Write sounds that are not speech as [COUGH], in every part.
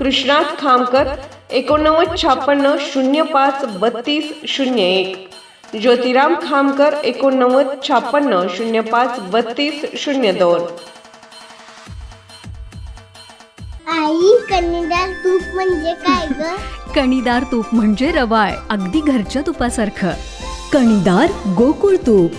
कृष्णात खामकर एकोणनव्वद छप्पन्न शून्य पाच बत्तीस शून्य एक. ज्योतिराम खामकर एकोणनव्वद छप्पन्न शून्य पाच बत्तीस शून्य दोन. आई कन्यादार तूप म्हणजे काय ग? [LAUGHS] कणीदार तूप म्हणजे रवाळ अगदी घरच्या तुपासारखं. कणीदार गोकुळ तूप.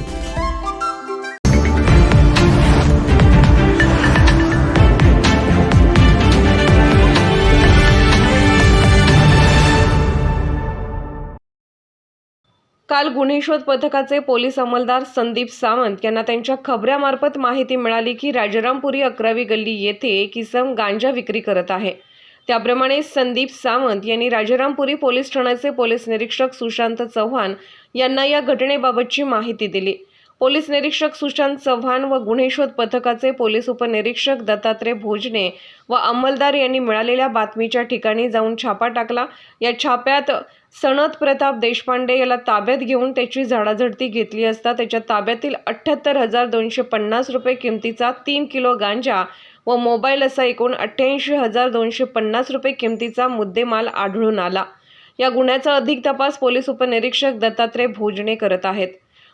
काल गुन्हे शोध पथकाचे पोलीस अंमलदार संदीप सावंत यांना त्यांच्या खबऱ्यामार्फत माहिती मिळाली की राजारामपुरी अकरावी गल्ली येथे एक इसम गांजा विक्री करत आहे. त्याप्रमाणे संदीप सावंत यांनी राजारामपुरी पोलीस ठाण्याचे पोलीस निरीक्षक सुशांत चव्हाण यांना या घटनेबाबतची माहिती दिली. पोलीस निरीक्षक सुशांत चव्हाण व गुन्हे शोध पथकाचे पोलीस उपनिरीक्षक दत्तात्रय भोजने व अंमलदार यांनी मिळालेल्या बातमीच्या ठिकाणी जाऊन छापा टाकला. या छाप्यात सनत प्रताप देशपांडे याला ताब्यात घेऊन त्याची झाडाझडती घेतली असता त्याच्या ताब्यातील अठ्ठ्याहत्तर हजार दोनशे पन्नास रुपये किमतीचा तीन किलो गांजा व मोबाईल असा एकूण अठ्ठ्याऐंशी हजार दोनशे पन्नास रुपये किमतीचा मुद्देमाल आढळून आला. या गुन्ह्याचा अधिक तपास पोलीस उपनिरीक्षक दत्तात्रय भोजने करत आहेत.